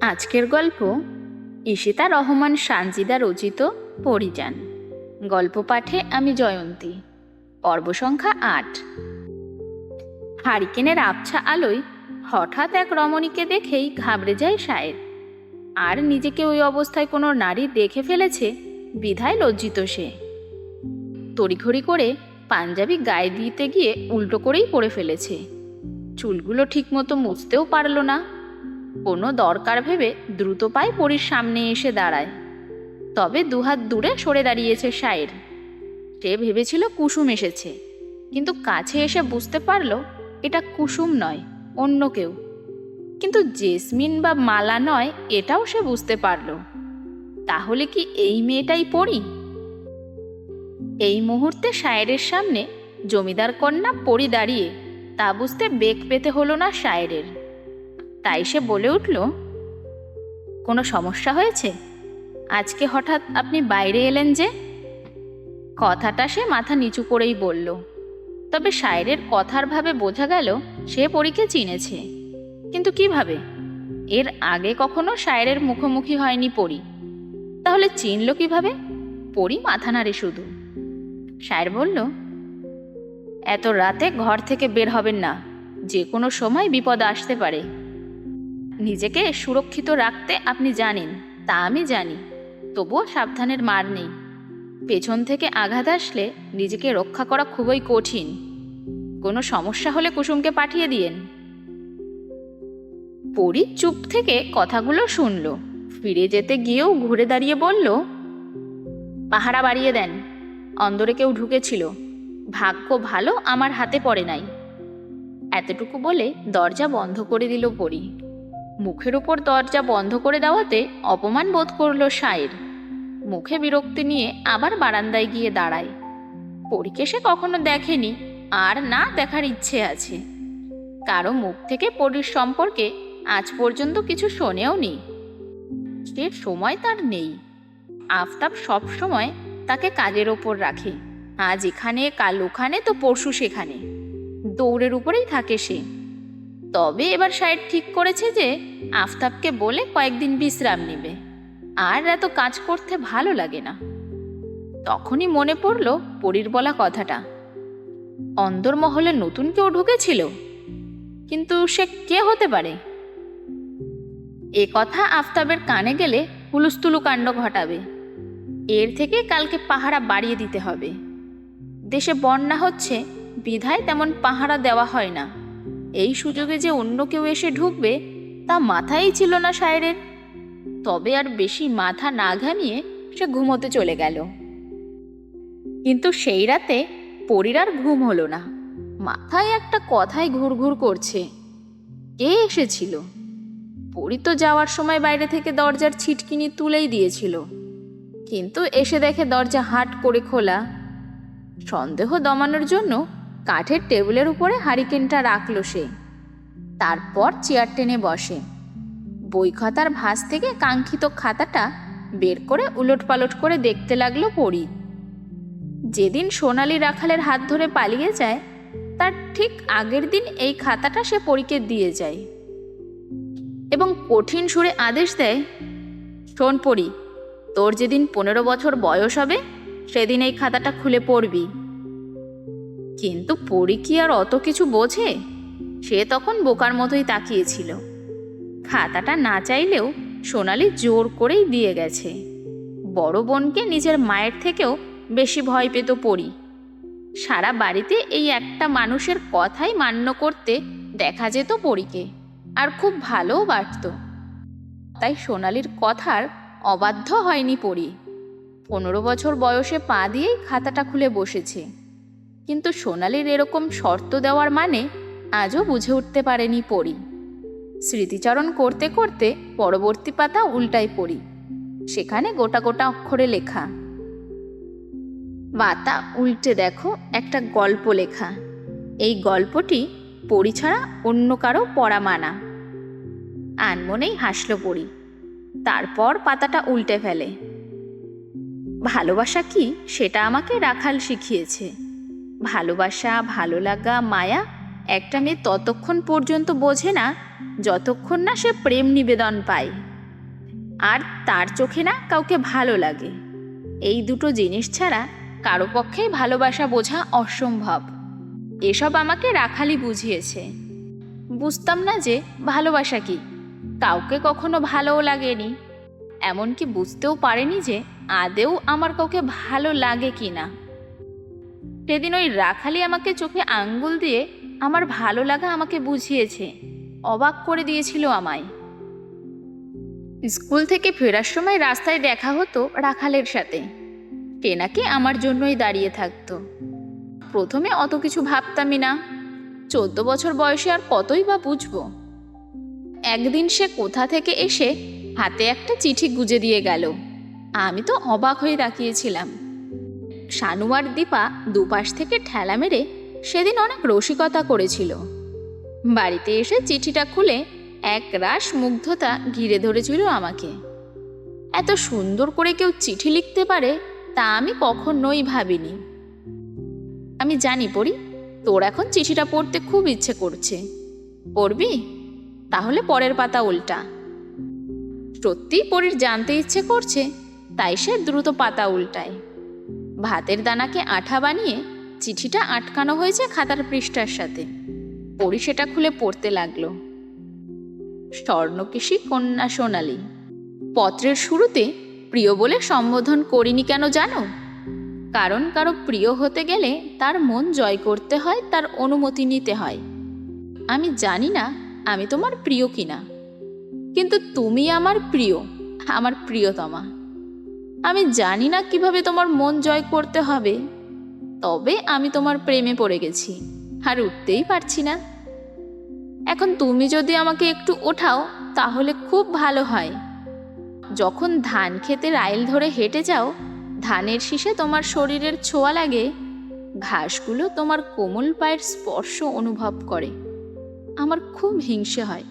আজকের গল্প ঈশিতা রহমান সানজিদা রচিত পরিযান। গল্প পাঠে আমি জয়ন্তী। পর্ব সংখ্যা আট। হারিকেনের আবছা আলোয় হঠাৎ এক রমণীকে দেখেই ঘাবড়ে যায় শায়ের। আর নিজেকে ওই অবস্থায় কোনো নারী দেখে ফেলেছে, বিধায় লজ্জিত সে। তড়িঘড়ি করে পাঞ্জাবি গায়ে দিতে গিয়ে উল্টো করেই পড়ে ফেলেছে। চুলগুলো ঠিকমতো মুছতেও পারল না। কোনো দরকার ভেবে দ্রুত পায়ে পরীর সামনে এসে দাঁড়ায়। তবে দুহাত দূরে সরে দাঁড়িয়েছে শায়ের। সে ভেবেছিল কুসুম এসেছে, কিন্তু কাছে এসে বুঝতে পারল এটা কুসুম নয়, অন্য কেউ। কিন্তু জেসমিন বা মালা নয়, এটাও সে বুঝতে পারল। তাহলে কি এই মেয়েটাই পড়ি এই মুহূর্তে শায়েরের সামনে জমিদার কন্যা পড়ি দাঁড়িয়ে, তা বুঝতে বেগ পেতে হলো না শায়েরের। তাই সে বলে উঠল, কোনো সমস্যা হয়েছে? আজকে হঠাৎ আপনি বাইরে এলেন যে? কথাটা সে মাথা নিচু করেই বলল। তবে শায়েরের কথার ভাবে বোঝা গেল, সে পরীকে চিনেছে। কিন্তু কীভাবে? এর আগে কখনো শায়েরের মুখোমুখি হয়নি পড়ি তাহলে চিনল কীভাবে? পড়ি মাথা নাড়ে শুধু। শায়ের বলল, এত রাতে ঘর থেকে বের হবেন না। যে কোনো সময় বিপদ আসতে পারে। নিজেকে সুরক্ষিত রাখতে আপনি জানেন, তা আমি জানি। তবুও সাবধানের মার নেই। পেছন থেকে আঘাত আসলে নিজেকে রক্ষা করা খুবই কঠিন। কোনো সমস্যা হলে কুসুমকে পাঠিয়ে দিয়েন। পরি চুপ থেকে কথাগুলো শুনল। ফিরে যেতে গিয়েও ঘুরে দাঁড়িয়ে বলল, পাহারা বাড়িয়ে দেন। অন্দরে কেউ ঢুকেছিল। ভাগ্য ভালো আমার হাতে পড়ে নাই। এতটুকু বলে দরজা বন্ধ করে দিল পরি। মুখের উপর দরজা বন্ধ করে দেওয়াতে অপমান বোধ করল সায়ের মুখে বিরক্তি নিয়ে আবার বারান্দায় গিয়ে দাঁড়ায়। পরীকে সে কখনো দেখেনি, আর না দেখার ইচ্ছে আছে। কারও মুখ থেকে পরীর সম্পর্কে আজ পর্যন্ত কিছু শোনেও নি সে সময় তার নেই। আফতাব সব সময় তাকে কাজের ওপর রাখে। আজ এখানে, কাল ওখানে, তো পরশু সেখানে। দৌড়ের উপরেই থাকে সে। তবে এবার সাহেব ঠিক করেছে যে আফতাবকে বলে কয়েকদিন বিশ্রাম নেবে। আর এত কাজ করতে ভালো লাগে না। তখনই মনে পড়ল পরীর বলা কথাটা। অন্দরমহলে নতুন কেউ ঢুকেছিল? কিন্তু সে কে হতে পারে? এ কথা আফতাবের কানে গেলে হুলুস্থুলু কাণ্ড ঘটাবে। এর থেকে কালকে পাহারা বাড়িয়ে দিতে হবে। দেশে বন্যা হচ্ছে, বিধায় তেমন পাহারা দেওয়া হয় না। এই সুযোগে যে অন্য কেউ এসে ঢুকবে, তা মাথায় ছিল না শায়েরের তবে আর বেশি মাথা না ঘামিয়ে সে ঘুমোতে চলে গেল। কিন্তু সেই রাতে পরীর আর ঘুম হলো না। মাথায় একটা কথাই ঘুরঘুর করছে। কে এসেছিল? পরি তো যাওয়ার সময় বাইরে থেকে দরজার ছিটকিনি তুলেই দিয়েছিল। কিন্তু এসে দেখে দরজা হাট করে খোলা। সন্দেহ দমানোর জন্য কাঠের টেবিলের উপরে হারিকেনটা রাখল সে। তারপর চেয়ার টেনে বসে। বই খাতার ভাঁজ থেকে কাঙ্ক্ষিত খাতাটা বের করে উলট পালট করে দেখতে লাগল পড়ি যেদিন সোনালি রাখালের হাত ধরে পালিয়ে যায়, তার ঠিক আগের দিন এই খাতাটা সে পরীকে দিয়ে যায়। এবং কঠিন সুরে আদেশ দেয়, শোন পড়ি তোর যেদিন পনেরো বছর বয়স হবে, সেদিন এই খাতাটা খুলে পড়বি। কিন্তু পরি কি আর অত কিছু বোঝে? সে তখন বোকার মতোই তাকিয়েছিল। খাতাটা না চাইলেও সোনালি জোর করেই দিয়ে গেছে। বড় বোনকে নিজের মায়ের থেকেও বেশি ভয় পেত পড়ি সারা বাড়িতে এই একটা মানুষের কথাই মান্য করতে দেখা যেত পরীকে, আর খুব ভালোও বাড়ত তাই সোনালির কথার অবাধ্য হয়নি পড়ি পনেরো বছর বয়সে পা দিয়েই খাতাটা খুলে বসেছে। কিন্তু সোনালির এরকম শর্ত দেওয়ার মানে আজও বুঝে উঠতে পারেনি পড়ি স্মৃতিচারণ করতে করতে পরবর্তী পাতা উল্টাই পড়ি। সেখানে গোটা গোটা অক্ষরে লেখা। পাতা উল্টে দেখো একটা গল্প লেখা। এই গল্পটি পড়ি ছাড়া অন্য কারও পড়া মানা। আনমনেই হাসল পড়ি তারপর পাতাটা উল্টে ফেলে। ভালোবাসা কি সেটা আমাকে রাখাল শিখিয়েছে। ভালোবাসা, ভালো লাগা, মায়া একটা মেয়ে ততক্ষণ পর্যন্ত বোঝে না, যতক্ষণ না সে প্রেম নিবেদন পায়। আর তার চোখে না কাউকে ভালো লাগে। এই দুটো জিনিস ছাড়া কারও পক্ষেই ভালোবাসা বোঝা অসম্ভব। এসব আমাকে রাখালি বুঝিয়েছে। বুঝতাম না যে ভালোবাসা কি, কাউকে কখনো ভালোও লাগেনি। এমনকি বুঝতেও পারেনি যে আদেও আমার কাউকে ভালো লাগে কি না সেদিন ওই রাখালি আমাকে চোখে আঙ্গুল দিয়ে আমার ভালো লাগা আমাকে বুঝিয়েছে। অবাক করে দিয়েছিল আমায়। স্কুল থেকে ফেরার সময় রাস্তায় দেখা হতো রাখালের সাথে। কে নাকি আমার জন্যই দাঁড়িয়ে থাকতো। প্রথমে অত কিছু ভাবতামই না। চোদ্দ বছর বয়সে আর কতই বা বুঝব? একদিন সে কোথা থেকে এসে হাতে একটা চিঠি গুজে দিয়ে গেল। আমি তো অবাক হয়ে তাকিয়েছিলাম। শানু আর দীপা দুপাশ থেকে ঠেলা মেরে সেদিন অনেক রসিকতা করেছিল। বাড়িতে এসে চিঠিটা খুলে এক রাস মুগ্ধতা ঘিরে ধরেছিল আমাকে। এত সুন্দর করে কেউ চিঠি লিখতে পারে তা আমি কখনোই ভাবিনি। আমি জানি পড়ি তোর এখন চিঠিটা পড়তে খুব ইচ্ছে করছে। পড়বি? তাহলে পরের পাতা উল্টা। সত্যিই পরীর জানতে ইচ্ছে করছে, তাই সে দ্রুত পাতা উল্টায়। ভাতের দানাকে আঠা বানিয়ে চিঠিটা আটকানো হয়েছে খাতার পৃষ্ঠার সাথে। পরি সেটা খুলে পড়তে লাগল। স্বর্ণকেশী কন্যা সোনালি, পত্রের শুরুতে প্রিয় বলে সম্বোধন করিনি কেন জানো? কারণ কারও প্রিয় হতে গেলে তার মন জয় করতে হয়, তার অনুমতি নিতে হয়। আমি জানি না আমি তোমার প্রিয় কিনা। কিন্তু তুমি আমার প্রিয়, আমার প্রিয়তমা। আমি জানি না কীভাবে তোমার মন জয় করতে হবে। তবে আমি তোমার প্রেমে পড়ে গেছি, আর উঠতেই পারছি না। এখন তুমি যদি আমাকে একটু ওঠাও, তাহলে খুব ভালো হয়। যখন ধান খেতে রাইল ধরে হেঁটে যাও, ধানের শীষে তোমার শরীরের ছোঁয়া লাগে, ঘাসগুলো তোমার কোমল পায়ের স্পর্শ অনুভব করে। আমার খুব হিংসে হয়,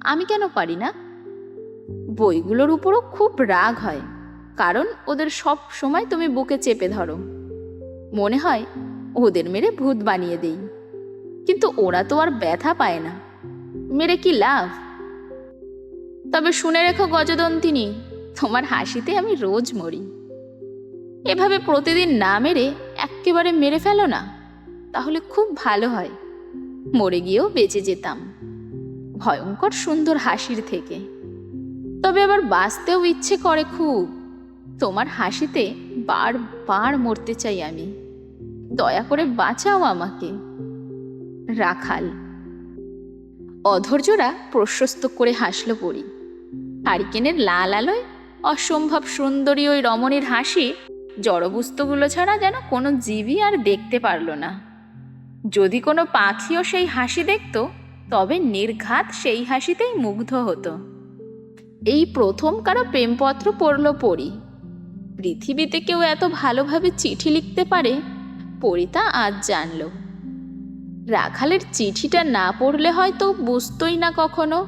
আমি কেন পারি না? বইগুলোর উপরও খুব রাগ হয়। কারণ ওদের সব সময় তুমি বুকে চেপে ধরো। মনে হয় ওদের মেরে ভূত বানিয়ে দেই। কিন্তু ওরা তো আর ব্যথা পায় না। মেরে কি লাভ? তবে শুনে রেখো গজদন্তিনী, তোমার হাসিতে আমি রোজ মরি। এভাবে প্রতিদিন না মেরে একেবারে মেরে ফেলো না, তাহলে খুব ভালো হয়। মরে গিয়েও বেঁচে যেতাম। ভয়ঙ্কর সুন্দর হাসির থেকে। তবে আবার বাঁচতেও ইচ্ছে করে খুব। তোমার হাসিতে বারবার মরতে চাই আমি। দয়া করে বাঁচাও আমাকে। রাখাল। অধৈর্যরা প্রশস্ত করে হাসল পড়ি হারিকেনের লাল আলোয় অসম্ভব সুন্দরী ওই রমণীর হাসি জড়বস্তুগুলো ছাড়া যেন কোনো জীবই আর দেখতে পারল না। যদি কোনো পাখিও সেই হাসি দেখত, তবে নির্ঘাত সেই হাসিতেই মুগ্ধ হতো। এই প্রথম কারও প্রেমপত্র পড়ল পড়ি। পৃথিবীতে কেউ এত ভালোভাবে চিঠি লিখতে পারে? পড়ি তা আজ জানল। রাখালের চিঠিটা না পড়লে হয়তো বুঝতই না কখনো।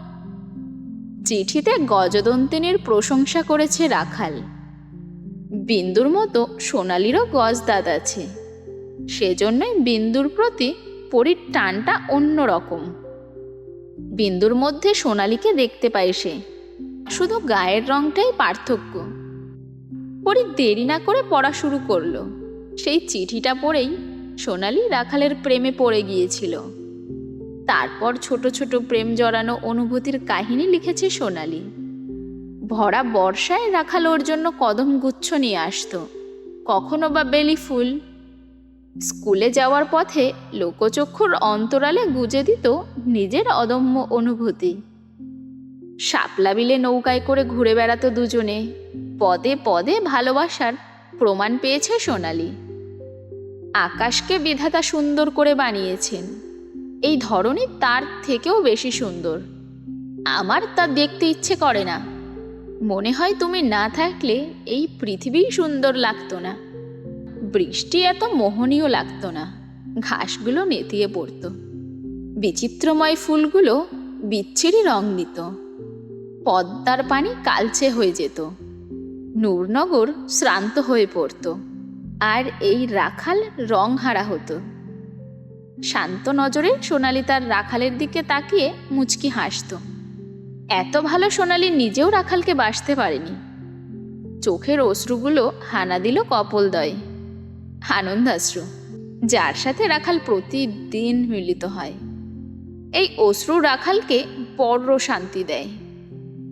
চিঠিতে গজদন্তিনীর প্রশংসা করেছে রাখাল। বিন্দুর মতো সোনালিরও গজ দাঁত আছে। সেজন্যই বিন্দুর প্রতি পরীর টানটা অন্য রকম বিন্দুর মধ্যে সোনালিকে দেখতে পায় সে। শুধু গায়ের রংটাই পার্থক্য। পরি দেরি না করে পড়া শুরু করল। সেই চিঠিটা পড়েই সোনালি রাখালের প্রেমে পড়ে গিয়েছিল। তারপর ছোট ছোট প্রেম জড়ানো অনুভূতির কাহিনী লিখেছে সোনালি। ভরা বর্ষায় রাখাল ওর জন্য কদম গুচ্ছ নিয়ে আসতো। কখনো বা বেলি ফুল। স্কুলে যাওয়ার পথে লোকচক্ষুর অন্তরালে গুজে দিত নিজের অদম্য অনুভূতি। শাপলা বিলে নৌকায় করে ঘুরে বেড়াতো দুজনে। পদে পদে ভালোবাসার প্রমাণ পেয়েছে সোনালি। আকাশকে বিধাতা সুন্দর করে বানিয়েছেন। এই ধরনের তার থেকেও বেশি সুন্দর। আমার তা দেখতে ইচ্ছে করে না। মনে হয় তুমি না থাকলে এই পৃথিবী সুন্দর লাগতো না। বৃষ্টি এত মোহনীয় লাগতো না। ঘাসগুলো নেতিয়ে পড়তো। বিচিত্রময় ফুলগুলো বিচ্ছিরি রং নিত। পদ্মার পানি কালচে হয়ে যেত। নূরনগর শ্রান্ত হয়ে পড়তো। আর এই রাখাল রং হারা হতো। শান্ত নজরে সোনালি তার রাখালের দিকে তাকিয়ে মুচকি হাসত। এত ভালো সোনালি নিজেও রাখালকে বাসতে পারেনি। চোখের অশ্রুগুলো হানা দিল কপলদয়। আনন্দাশ্রু, যার সাথে রাখাল প্রতিদিন মিলিত হয়। এই অশ্রু রাখালকে বড় শান্তি দেয়।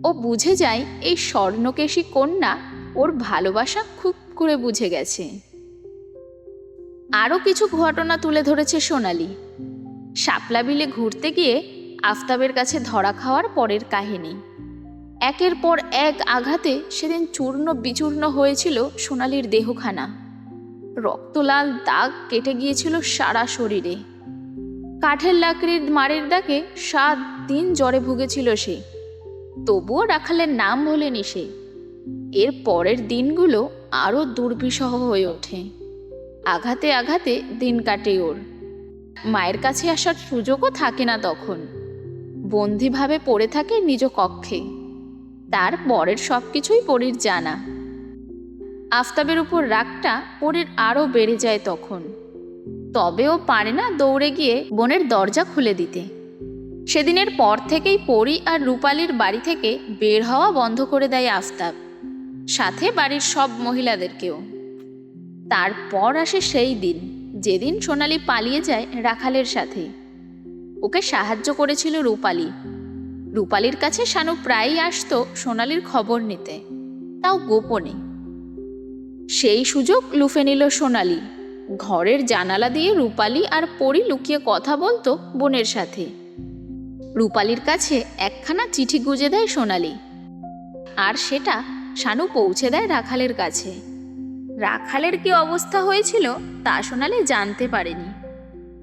ও বুঝে যায় এই স্বর্ণকেশী কন্যা ওর ভালোবাসা খুব করে বুঝে গেছে। আরও কিছু ঘটনা তুলে ধরেছে সোনালি। শাপলা বিলে ঘুরতে গিয়ে আফতাবের কাছে ধরা খাওয়ার পরের কাহিনী। একের পর এক আঘাতে সেদিন চূর্ণ বিচূর্ণ হয়েছিল সোনালির দেহখানা। রক্তলাল দাগ কেটে গিয়েছিল সারা শরীরে। কাঠের লাকড়ির মারের দাগে সাত দিন জ্বরে ভুগেছিল সে। তবুও রাখালের নাম ভোলেনি সে। এর পরের দিনগুলো আরও দুর্বিষহ হয়ে ওঠে। আঘাতে আঘাতে দিন কাটে ওর। মায়ের কাছে আসার সুযোগও থাকে না তখন। বন্দিভাবে পড়ে থাকে নিজ কক্ষে। তার পরের সব কিছুই পরীর জানা। আফতাবের উপর রাগটা পরীর আরও বেড়ে যায় তখন। তবেও পারে না দৌড়ে গিয়ে বোনের দরজা খুলে দিতে। সেদিনের পর থেকেই পরি আর রূপালির বাড়ি থেকে বের হওয়া বন্ধ করে দেয় আফতাব। সাথে বাড়ির সব মহিলাদেরকেও। তারপর আসে সেই দিন, যেদিন সোনালি পালিয়ে যায় রাখালের সাথে। ওকে সাহায্য করেছিল রূপালি। রূপালির কাছে শানু প্রায়ই আসতো সোনালির খবর নিতে, তাও গোপনে। সেই সুযোগ লুফে নিল সোনালি। ঘরের জানালা দিয়ে রূপালি আর পরি লুকিয়ে কথা বলতো বোনের সাথে। রূপালির কাছে একখানা চিঠি গুজে দেয় সোনালি। আর সেটা শানু পৌঁছে দেয় রাখালের কাছে। রাখালের কি অবস্থা হয়েছিল তা সোনালি জানতে পারেনি।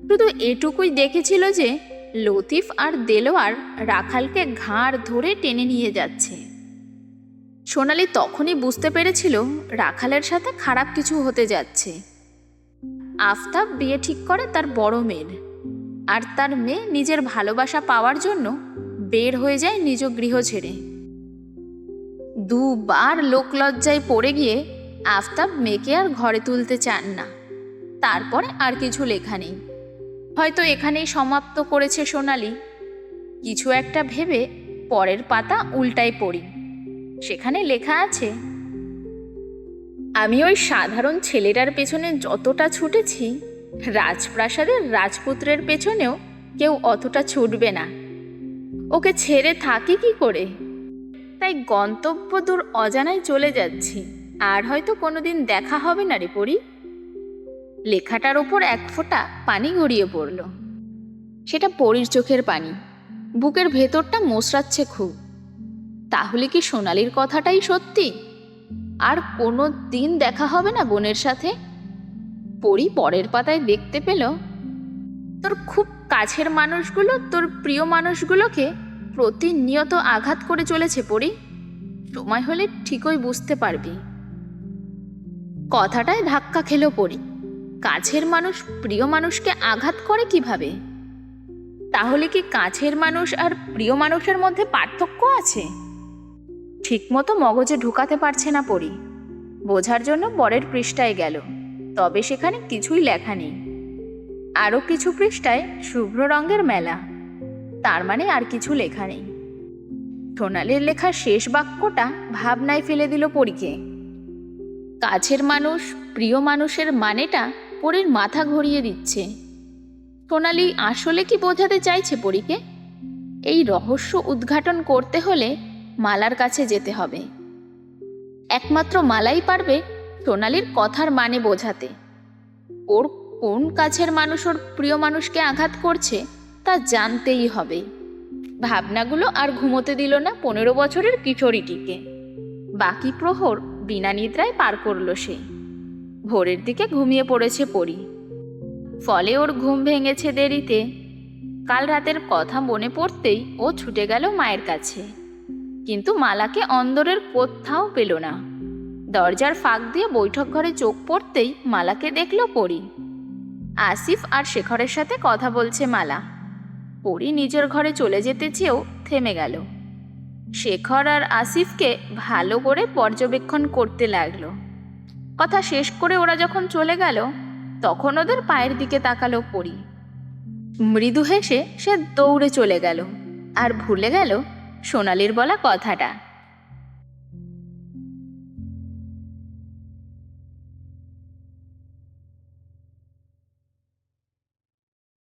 শুধু এটুকুই দেখেছিল যে, লতিফ আর দেলোয়ার রাখালকে ঘাড় ধরে টেনে নিয়ে যাচ্ছে। সোনালি তখনই বুঝতে পেরেছিল রাখালের সাথে খারাপ কিছু হতে যাচ্ছে। আফতাব বিয়ে ঠিক করে তার বড় মেয়ের। আর তার মেয়ে নিজের ভালোবাসা পাওয়ার জন্য বের হয়ে যায় নিজ গৃহ ছেড়ে। দুবার লোকলজ্জায় পড়ে গিয়ে আফতাব মেয়েকে আর ঘরে তুলতে চান না। তারপরে আর কিছু লেখা নেই। হয়তো এখানেই সমাপ্ত করেছে সোনালি। কিছু একটা ভেবে পরের পাতা উল্টায় পড়ি। সেখানে লেখা আছে, আমি ওই সাধারণ ছেলেটার পেছনে যতটা ছুটেছি, রাজপ্রাসাদের রাজপুত্রের পেছনেও কেউ অতটা ছুটবে না। ওকে ছেড়ে থাকি কি করে? তাই গন্তব্য দূর অজানায় চলে যাচ্ছি। আর হয়তো কোনোদিন দেখা হবে না রে পড়ি লেখাটার ওপর এক ফোঁটা পানি গড়িয়ে পড়ল। সেটা পরীর চোখের পানি। বুকের ভেতরটা মোসরাচ্ছে খুব। তাহলে কি সোনালির কথাটাই সত্যি? আর কোনো দিন দেখা হবে না বোনের সাথে? পরি পরের পাতায় দেখতে পেল, তোর খুব কাছের মানুষগুলো, তোর প্রিয় মানুষগুলোকে প্রতিনিয়ত আঘাত করে চলেছে পরি। সময় হলে ঠিকই বুঝতে পারবি। কথাটায় ধাক্কা খেলো পরি। কাছের মানুষ প্রিয় মানুষকে আঘাত করে কীভাবে? তাহলে কি কাছের মানুষ আর প্রিয় মানুষের মধ্যে পার্থক্য আছে? ঠিকমতো মগজে ঢুকাতে পারছে না পড়ি বোঝার জন্য পরের পৃষ্ঠায় গেল। তবে সেখানে কিছুই লেখা নেই। আরও কিছু পৃষ্ঠায় শুভ্র রঙের মেলা। তার মানে আর কিছু লেখা নেই। সোনালির লেখা শেষ বাক্যটা ভাবনায় ফেলে দিল পরীকে। কাছের মানুষ, প্রিয় মানুষের মানেটা পরীর মাথা ঘুরিয়ে দিচ্ছে। সোনালি আসলে কি বোঝাতে চাইছে পরীকে? এই রহস্য উদ্ঘাটন করতে হলে মালার কাছে যেতে হবে। একমাত্র মালাই পারবে সোনালির কথার মানে বোঝাতে। ওর কোন কাছের মানুষ ওর প্রিয় মানুষকে আঘাত করছে তা জানতেই হবে। ভাবনাগুলো আর ঘুমোতে দিল না পনেরো বছরের কিশোরীটিকে। বাকি প্রহর বিনা নিদ্রায় পার করল সে। ভোরের দিকে ঘুমিয়ে পড়েছে পড়ি ফলে ওর ঘুম ভেঙেছে দেরিতে। কাল রাতের কথা মনে পড়তেই ও ছুটে গেল মায়ের কাছে। কিন্তু মালাকে অন্দরের কোথাও পেল না। দরজার ফাঁক দিয়ে বৈঠক ঘরে চোখ পড়তেই মালাকে দেখল পরি। আসিফ আর শেখরের সাথে কথা বলছে মালা। পরি নিজের ঘরে চলে যেতে চেয়েও থেমে গেল। শেখর আর আসিফকে ভালো করে পর্যবেক্ষণ করতে লাগল। কথা শেষ করে ওরা যখন চলে গেল, তখন ওদের পায়ের দিকে তাকালো পরি। মৃদু হেসে সে দৌড়ে চলে গেল। আর ভুলে গেল সোনালির বলা কথাটা।